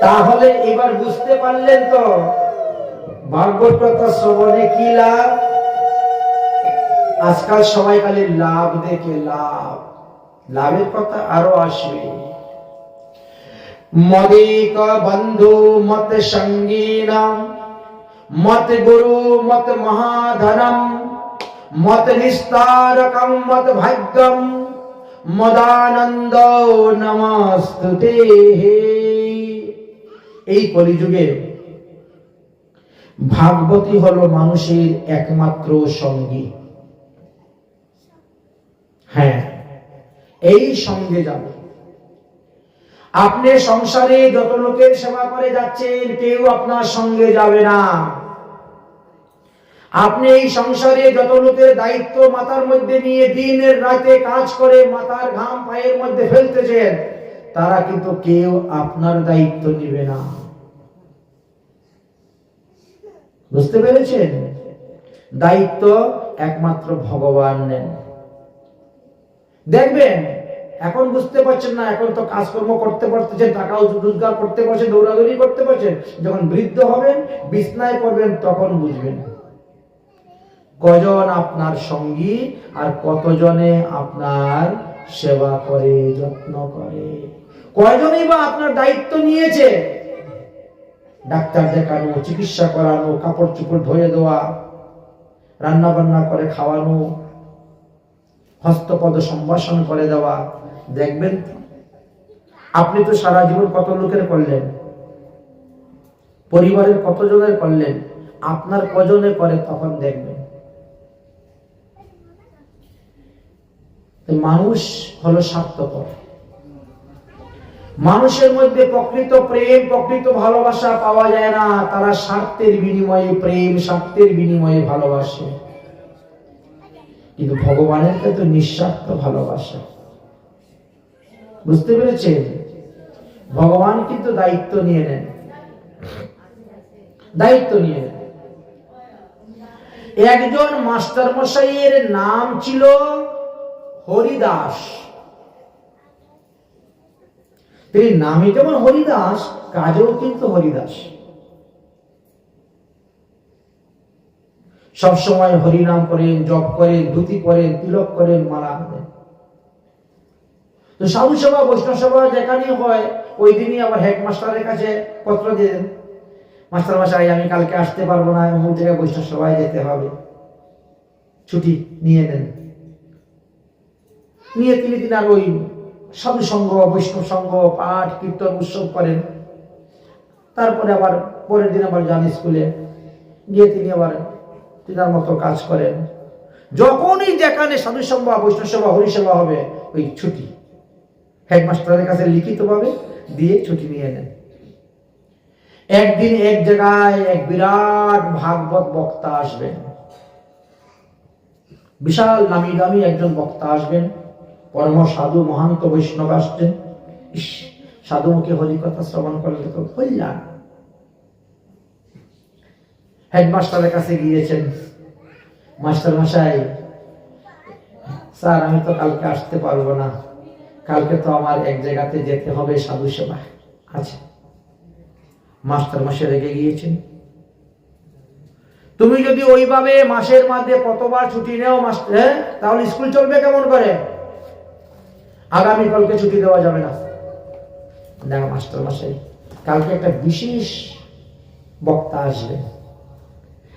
তাহলে এবার বুঝতে পারলেন তো কথা শ্রবণে কি লাভ? আজকাল সবাই খালি লাভ দেখে লাভ। লাভের কথা আরও আসবে। মদিক বন্ধু, মত সঙ্গীনাম, মত গুরু, মত মহাধনম, মত নিস্তারকম, মত ভাগ্যম, মদানন্দ নমস্তুতে এই কলিযুগে ভাগবতী হলো মানুষের একমাত্র সঙ্গী। হ্যাঁ এই সঙ্গে যাবে। আপনি সংসারে যত লোকের সেবা করে যাচ্ছেন, কেউ আপনার সঙ্গে যাবে না। আপনি এই সংসারে যত লোকের দায়িত্ব মাথার মধ্যে নিয়ে দিনের রাতে কাজ করে মাথার ঘাম পায়ের মধ্যে ফেলতেছেন, তারা কিন্তু কেউ আপনার দায়িত্ব নেবে না। বুঝতে পেরেছেন? দায়িত্ব একমাত্র ভগবান নেন। দেখবেন, এখন বুঝতে পারছেন না, এখন তো কাজকর্ম করতে পারতেছেন, টাকাও রোজগার করতে পারছেন, দৌড়াদৌড়ি করতে পারছেন, যখন বৃদ্ধ হবেন, বিছনায় পড়বেন, তখন বুঝবেন। কজন আপনার সঙ্গী আর কতজনে আপনার সেবা করে, যত্ন করে? কয়জনই বা আপনার দায়িত্ব নিয়েছে? ডাক্তার দেখানো, চিকিৎসা করানো কাপড় চোপড় ধুয়ে দেওয়া রান্না বান্না করে খাওয়ানো, হস্তপদ সম্ভাষণ করে দেওয়া। দেখবেন, আপনি তো সারা জীবন কত লোকের করলেন? পরিবারের কতজনের করলেন? আপনার কজনে করে তখন দেখবেন। মানুষ হলো স্বার্থপর। মানুষের মধ্যে প্রকৃত প্রেম, প্রকৃত ভালোবাসা পাওয়া যায় না। তারা স্বার্থের বিনিময়ে প্রেম, স্বার্থের বিনিময়ে ভালোবাসে। কিন্তু ভগবানের কাছে নিঃস্বার্থ ভালোবাসা। বুঝতে পেরেছেন? ভগবান কিন্তু দায়িত্ব নিয়ে নেন। দায়িত্ব নিয়ে নেন। একজন মাস্টার মশাইয়ের নাম ছিল হরিদাস। তিনি নামে যেমন হরিদাস, কাজেও কিন্তু হরিদাস। সব সময় হরিনাম করেন, জপ করেন, ধুতি করেন তিলক করেন, মালা দেন তো সাধু সভা, বৈষ্ণব সভা যেখানে হয়, ওই দিনই আবার হেডমাস্টারের কাছে পত্র দিয়ে দেন। মাস্টার মশাই, আমি কালকে আসতে পারব না অমুক জায়গায় বৈষ্ণব সভায় যেতে হবে। ছুটি নিয়ে নেন। নিয়ে তিনি তিনি আর ওই সাধু সঙ্গ বৈষ্ণব সঙ্গ পাঠ, কীর্তন, উৎসব করেন। তারপরে আবার পরের দিন আবার যান স্কুলে। গিয়ে তিনি আবার তিনার মতো কাজ করেন। যখনই যেখানে সাধু সভা বৈষ্ণব সভা হরিসভা হবে, ওই ছুটি। হেডমাস্টারের কাছে লিখিতভাবে দিয়ে ছুটি নিয়ে নেন। একদিন এক জায়গায় এক বিরাট ভাগবত বক্তা আসবেন। বিশাল নামি দামি একজন বক্তা আসবেন। পরম সাধু মহান্ত বৈষ্ণব আসছেন। ইস সাধু মুখে হরিকথা শ্রবণ করলে তো কল্যাণ। হেডমাস্টারের কাছে গিয়েছেন। মাস্টার মশাই, স্যার, আমি তো কালকে আসতে পারব না। কালকে তো আমার এক জায়গাতে যেতে হবে সাধু সেবা। আছে মাস্টার মাসে রেগে গিয়েছেন। তুমি যদি ওইভাবে মাসের মধ্যে কতবার ছুটি নেও মাস্টার হ্যাঁ? তাহলে স্কুল চলবে কেমন করে? আগামী কালকে ছুটি দেওয়া যাবে না। দেখো মাস্টার মাসাই কালকে একটা বিশেষ বক্তা আসবে।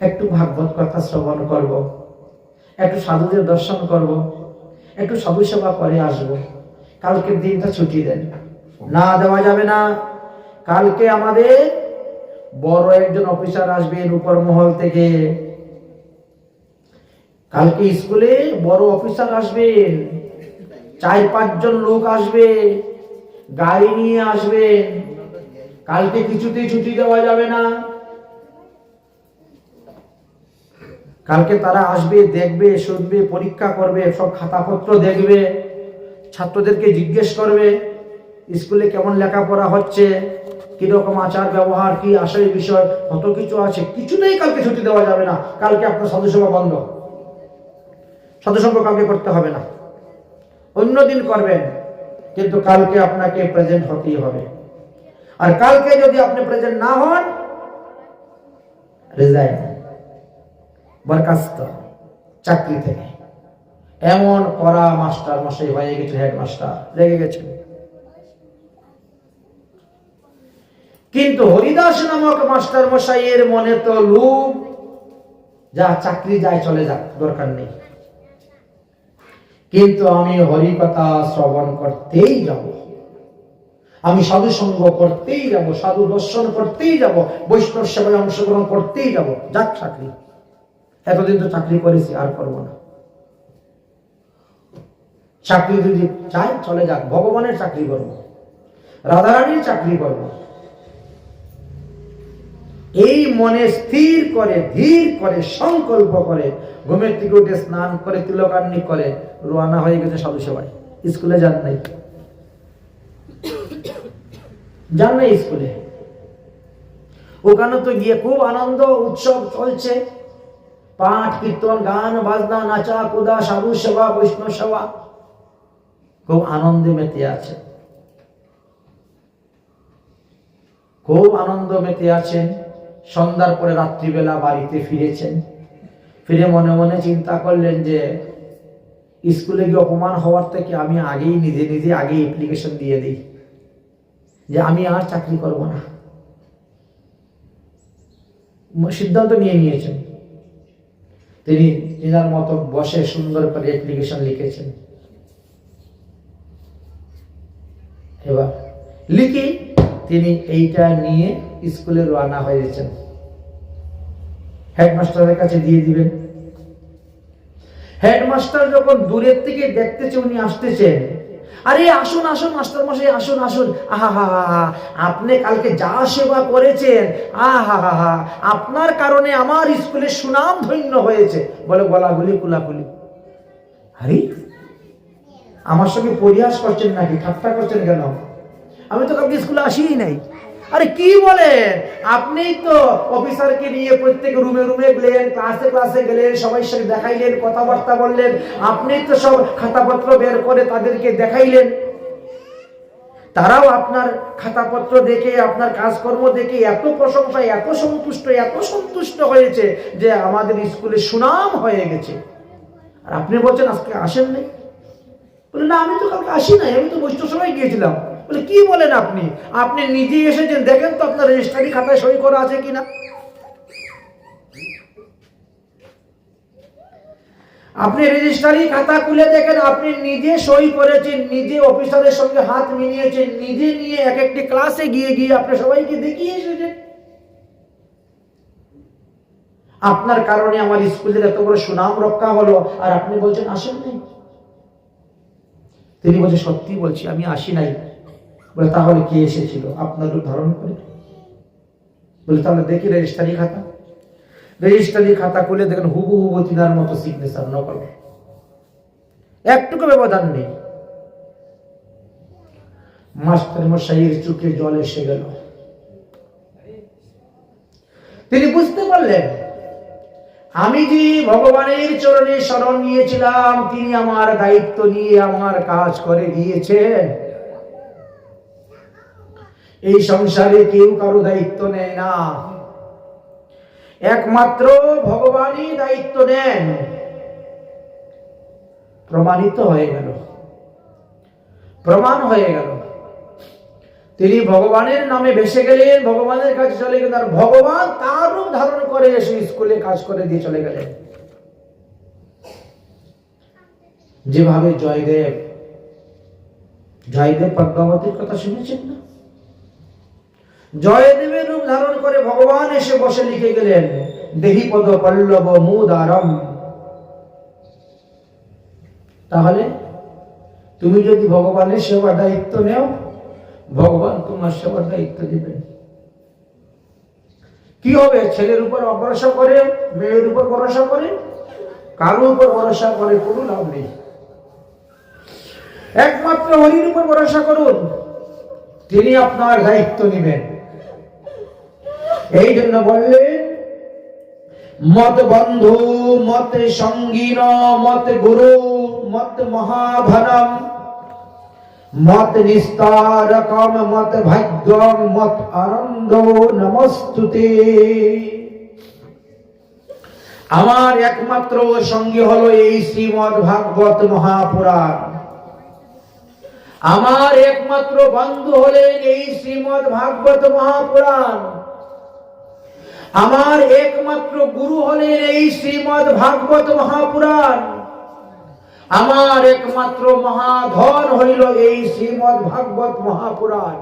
একটু ভাগবত কথা শ্রবণ করব, একটু সাধুদের দর্শন করব, একটু সাধু সেবা করে আসব। কালকের দিনটা ছুটি দেন। না দেওয়া যাবে না। কালকে আমাদের বড় একজন অফিসার আসবেন উপর মহল থেকে। কালকে স্কুলে বড় অফিসার আসবেন চার পাঁচজন লোক আসবে, গাড়ি নিয়ে আসবে। কালকে কিছুতেই ছুটি দেওয়া যাবে না। কালকে তারা আসবে, দেখবে, শুনবে, পরীক্ষা করবে, সব খাতাপত্র দেখবে, ছাত্রদেরকে জিজ্ঞেস করবে, স্কুলে কেমন লেখাপড়া হচ্ছে, কীরকম আচার ব্যবহার, কি আশার বিষয়, কত কিছু আছে, কিছুতেই কালকে ছুটি দেওয়া যাবে না। কালকে আপনার সদস্যবা বন্ধ। সদস্য কালকে করতে হবে না। অন্য দিন করবেন, কিন্তু কালকে আপনাকে প্রেজেন্ট হতেই হবে। আর কালকে যদি আপনি প্রেজেন্ট না হন রিজাইন বরখাস্ত, চাকরি থেকে। এমন করা মাস্টার মশাই হয়ে গেছে হেডমাস্টার রেগে গেছে কিন্তু হরিদাস নামক মাস্টার মশাইয়ের মনে তো লোভ যা চাকরি যায় চলে যাক, দরকার নেই। কিন্তু আমি হরিকথা শ্রবণ করতেই যাব। আমি সাধু সঙ্গ করতেই যাব, সাধু দর্শন করতেই যাব, বৈষ্ণব সেবায় অংশগ্রহণ করতেই যাব, যাক চাকরি। এতদিন তো চাকরি করেছি, আর করব না। চাকরি যদি চাই, চলে যাক, ভগবানের চাকরি করব, রাধারানীর চাকরি করব। এই মনে স্থির করে, ধীর করে, সংকল্প করে ঘুমের থেকে উঠে স্নান করে তিলকান্নি করে রোয়ানা হয়ে গেছে সাধু সেবায়। স্কুলে যান নাই। যান নাই স্কুলে। ওখানে তো গিয়ে খুব আনন্দ, উৎসব চলছে। পাঠ, কীর্তন, গান, বাজনা, নাচা, কুদা, সাধু সেবা, বৈষ্ণব সেবা। খুব আনন্দে মেতে আছে। খুব আনন্দ মেতে আছেন। সন্ধ্যার পরে রাত্রিবেলা বাড়িতে ফিরেছেন। ফিরে মনে মনে চিন্তা করলেন যে, স্কুলে গিয়ে অপমান হওয়ার থেকে আমি আগেই নিজে নিজে আগে অ্যাপ্লিকেশন দিয়ে দিই, যে আমি আর চাকরি করব না। সিদ্ধান্ত নিয়ে নিয়েছেন। তিনি তিনার মতো বসে সুন্দর করে অ্যাপ্লিকেশন লিখেছেন। এবার লিখি তিনি এইটা নিয়ে স্কুলে রওনা হয়েছেন। হেডমাস্টারের কাছে দিয়ে দিবেন। হেডমাস্টার যখন দূরের থেকে দেখতেছে উনি আসতেছেন, আরে আসুন আসুন, মাস্টার মশাই, আসুন আসুন। আহা আপনি কালকে যা সেবা করেছেন, আহা হা হা, আপনার কারণে আমার স্কুলে সুনাম ধন্য হয়েছে। বলে গলাগুলি, কুলাকুলি। আরে, আমার সঙ্গে পরিহাস করছেন নাকি? ঠাট্টা করছেন কেন? আমি তো কালকে স্কুলে আসিই নাই। আরে কি বলেন? আপনি তো অফিসারকে নিয়ে প্রত্যেক রুমে রুমে গেলেন ক্লাসে ক্লাসে গেলেন, সবাই সাথে দেখাইলেন, কথাবার্তা বললেন। আপনি তো সব খাতাপত্র বের করে তাদেরকে দেখাইলেন। তারাও আপনার খাতাপত্র দেখে, আপনার কাজকর্ম দেখে এত প্রশংসা এত সন্তুষ্ট এত সন্তুষ্ট হয়েছে যে আমাদের স্কুলে সুনাম হয়ে গেছে। আর আপনি বলছেন, আজকে আসেন নাই? বলে, না, আমি তো কালকে আসি নাই, আমি তো বৈষ্ণব সবাই গিয়েছিলাম। বলে, কি বলেন আপনি? আপনি নিজে এসেছেন। দেখেন তো আপনার রেজিস্ট্রারি খাতায় সই করা আছে কিনা? আপনি রেজিস্ট্রারি খাতা খুলে দেখেন, আপনি নিজে সই করেছেন, নিজে অফিসারের সঙ্গে হাত মিলিয়েছেন, নিজে নিয়ে এক একটি ক্লাসে গিয়ে গিয়ে আপনি সবাইকে দেখিয়ে এসেছেন। আপনার কারণে আমার স্কুলের এত বড় সুনাম রক্ষা হলো। আর আপনি বলছেন, আসেন নাই? তিনি বলছে সত্যি বলছি, আমি আসি নাই। বলে, তাহলে কে এসেছিল? আপনার রূপ ধারণ করে বলে, তাহলে দেখি রেজিস্ট্রারি খাতা। রেজিস্ট্রারি খাতা খুলে দেখেন হুবু হুবু তিনার মতো সিগনেচার নকল। একটুকু ব্যবধান নেই। মাস্টার মশাইয়ের চোখে জল এসে গেল। তিনি বুঝতে পারলেন, আমি যে ভগবানের চরণে শরণ নিয়েছিলাম, তিনি আমার দায়িত্ব নিয়ে আমার কাজ করে দিয়েছেন। এই সংসারে কেউ কারও দায়িত্ব নেয় না। একমাত্র ভগবানই দায়িত্ব নেন। প্রমাণিত হয়ে গেল। প্রমাণ হয়ে গেল। তিনি ভগবানের নামে ভেসে গেলেন, ভগবানের কাছে চলে গেলেন, আর ভগবান তার রূপ ধারণ করে এসে স্কুলে কাজ করে দিয়ে চলে গেলেন। যেভাবে জয়দেব জয়দেব পদ্মাবতীর কথা শুনেছেন না? জয়দেবের রূপ ধারণ করে ভগবান এসে বসে লিখে গেলেন, দেহি পদ পল্লব মুদারম। তাহলে তুমি যদি ভগবানের সেবার দায়িত্ব নেও, ভগবান তোমার সেবার দায়িত্ব দিবেন। কি হবে? ছেলের উপর ভরসা করে, মেয়ের উপর ভরসা করে? কারোর উপর ভরসা করে কোনো লাভ নেই। একমাত্র হরির উপর ভরসা করুন, তিনি আপনার দায়িত্ব নেবেন। এই জন্য বললেন মত বন্ধু, মত সঙ্গীন, মত গুরু, মত মহাধনম মত নিস্তারকম, মত ভাগ্যম, মত আনন্দ, নমস্তুতে। আমার একমাত্র সঙ্গী হলো এই শ্রীমদ ভাগবত মহাপুরাণ। আমার একমাত্র বন্ধু হলেন এই শ্রীমদ ভাগবত মহাপুরাণ। আমার একমাত্র গুরু হলেন এই শ্রীমদ ভাগবত মহাপুরাণ। আমার একমাত্র মহাধন হইল এই শ্রীমদ ভাগবত মহাপুরাণ।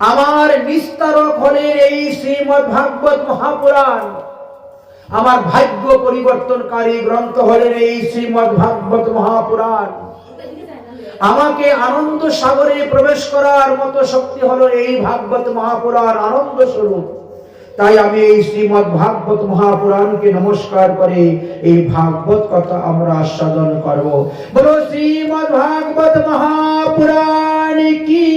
আমার বিস্তারক হলেন এই শ্রীমদ ভাগবত মহাপুরাণ। আমার ভাগ্য পরিবর্তনকারী গ্রন্থ হলেন এই শ্রীমদ ভাগবত মহাপুরাণ। আমাকে আনন্দ সাগরে প্রবেশ করার মতো শক্তি হলো এই ভাগবত মহাপুরাণ আনন্দ স্বরূপ। তাই আমি এই শ্রীমদ ভাগবত মহাপুরাণকে নমস্কার করে এই ভাগবত কথা আমরা আস্বাদন করব। বলো শ্রীমদ ভাগবত মহাপুরাণ কি?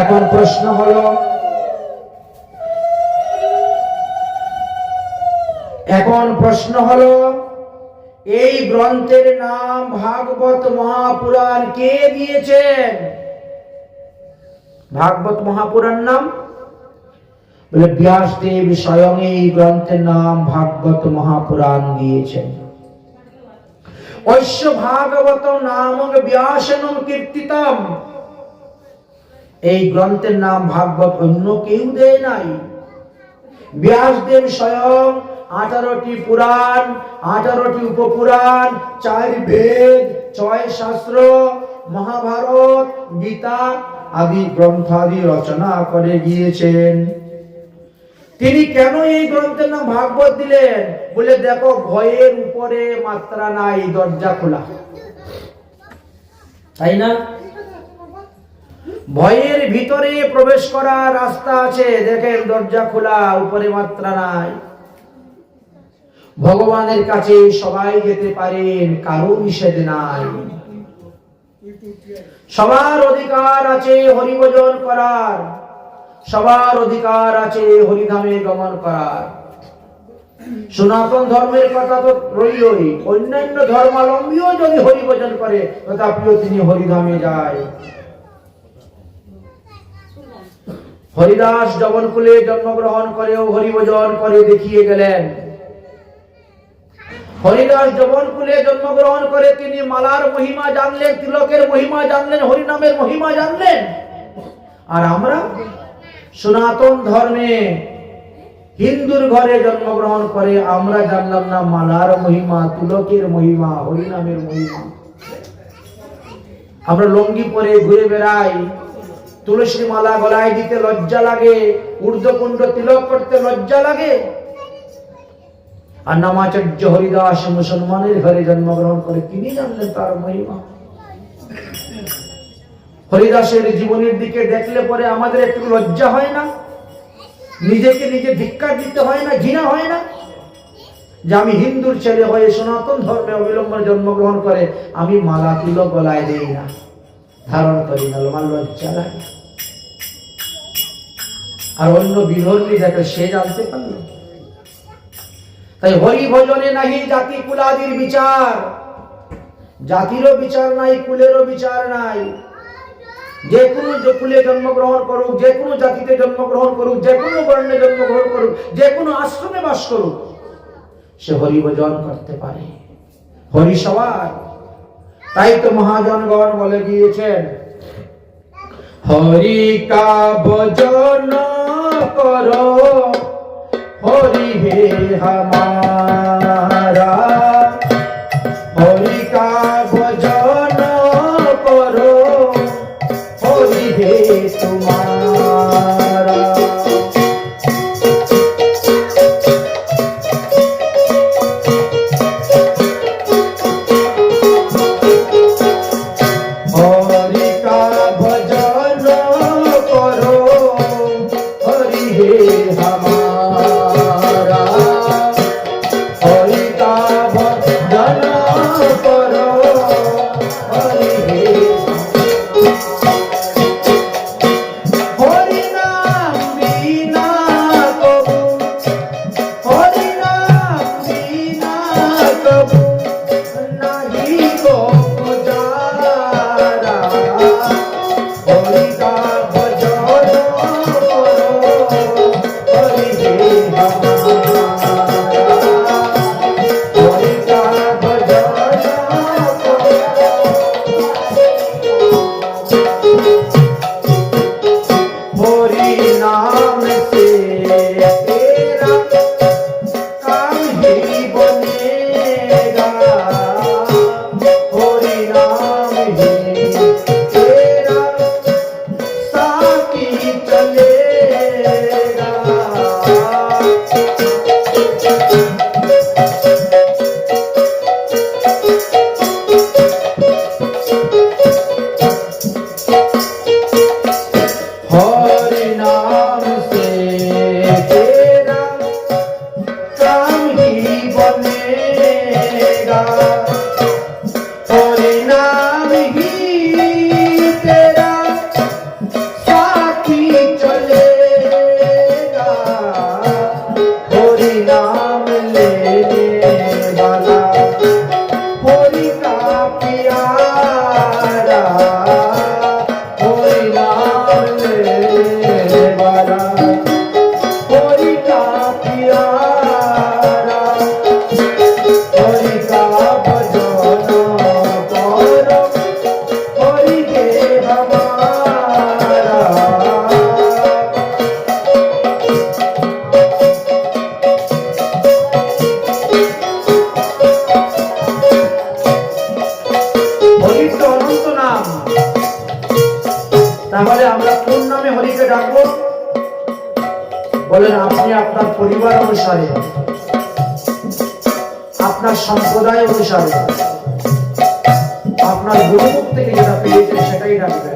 এখন প্রশ্ন হলো এখন প্রশ্ন হলো এই গ্রন্থের নাম ভাগবত মহাপুরাণ কে দিয়েছেন? ভাগবত মহাপুরাণ নাম? বলে, ব্যাসদেব স্বয়ং এই গ্রন্থের নাম ভাগবত মহাপুরাণ দিয়েছেন। ঐশ্য ভাগবত নামক ব্যাসনম কীর্তিতম। এই গ্রন্থের নাম ভাগবত অন্য কেউ দেয় নাই। ব্যাসদেব স্বয়ং আঠারোটি পুরাণ, আঠারোটি উপপুরাণ, চার বেদ, ছয় শাস্ত্র, মহাভারত, গীতা আদি গ্রন্থাদি রচনা করে গিয়েছেন। তিনি কেন এই গ্রন্থের নাম ভাগবত দিলেন? বলে, দেখো, ভয়ের উপরে মাত্রা নাই, দরজা খোলা। তাই না? ভয়ের ভিতরে প্রবেশ করার রাস্তা আছে, দেখেন, দরজা খোলা, উপরে মাত্রা নাই। ভগবানের কাছে সবাই যেতে পারেন, কারও নিষেধ নাই। সবার অধিকার আছে হরিভজন করার। সবার অধিকার আছে হরিধামে গমন করার। সনাতন ধর্মের কথা তো রইলই। অন্যান্য ধর্মাবলম্বীও যদি হরিভজন করে, তথাপিও তিনি হরিধামে যায়। হরিদাস জবনকুলে জন্মগ্রহণ করেও হরিভজন করে দেখিয়ে গেলেন। হরিদাস জবনকুলে জন্মগ্রহণ করে তিনি মালার মহিমা জানলেন, তিলকের মহিমা জানলেন, হরিনামের মহিমা জানলেন। আর আমরা সনাতন ধর্মে হিন্দুর ঘরে জন্মগ্রহণ করে আমরা জানলাম না মালার মহিমা, তুলকের মহিমা, হরিনামের মহিমা। আমরা লঙ্গি পরে ঘুরে বেড়াই, তুলসী মালা গলায় দিতে লজ্জা লাগে ঊর্ধ্বকুণ্ড তিলক করতে লজ্জা লাগে। আর নামাচার্য হরিদাস মুসলমানের ঘরে জন্মগ্রহণ করে তিনি জানলেন তার মহিমা। হরিদাসের জীবনের দিকে দেখলে পরে আমাদের একটু লজ্জা হয় না? নিজেকে নিজে ধিক্কার দিতে হয় না, ঘৃণা হয় না? যে আমি হিন্দুর ছেলে হয়ে সনাতন ধর্মে অবিলম্বনে জন্মগ্রহণ করে আমি মালা তিলক গলায় দেই না। ধারণ করি না, আমার লজ্জা লাগে। আর অন্য বিধর্মী দেখে সে জানতে পারল? তাই হরি ভজনে নাহি জাতি কুলাদির বিচার। জাতিরও বিচার নাই, কুলেরও বিচার নাই। যে কোনো কুলে জন্মগ্রহণ করুক, যে কোনো জাতিতে জন্মগ্রহণ করুক, যে কোনো বর্ণে জন্মগ্রহণ করুক, যে কোনো আশ্রমে বাস করুক, সে হরি ভজন করতে পারে। হরি সবার। তাই তো মহাজনগণ বলে গিয়েছেন, হরি কা ভজন করো। হরি হে হামারা। হরি কা ভজন করো। হরি হে তোমার অনুসারে আপনার সম্প্রদায় অনুসারে আপনার গুরুমুখ থেকে যেটা পেয়েছে সেটাই ডাকবেন।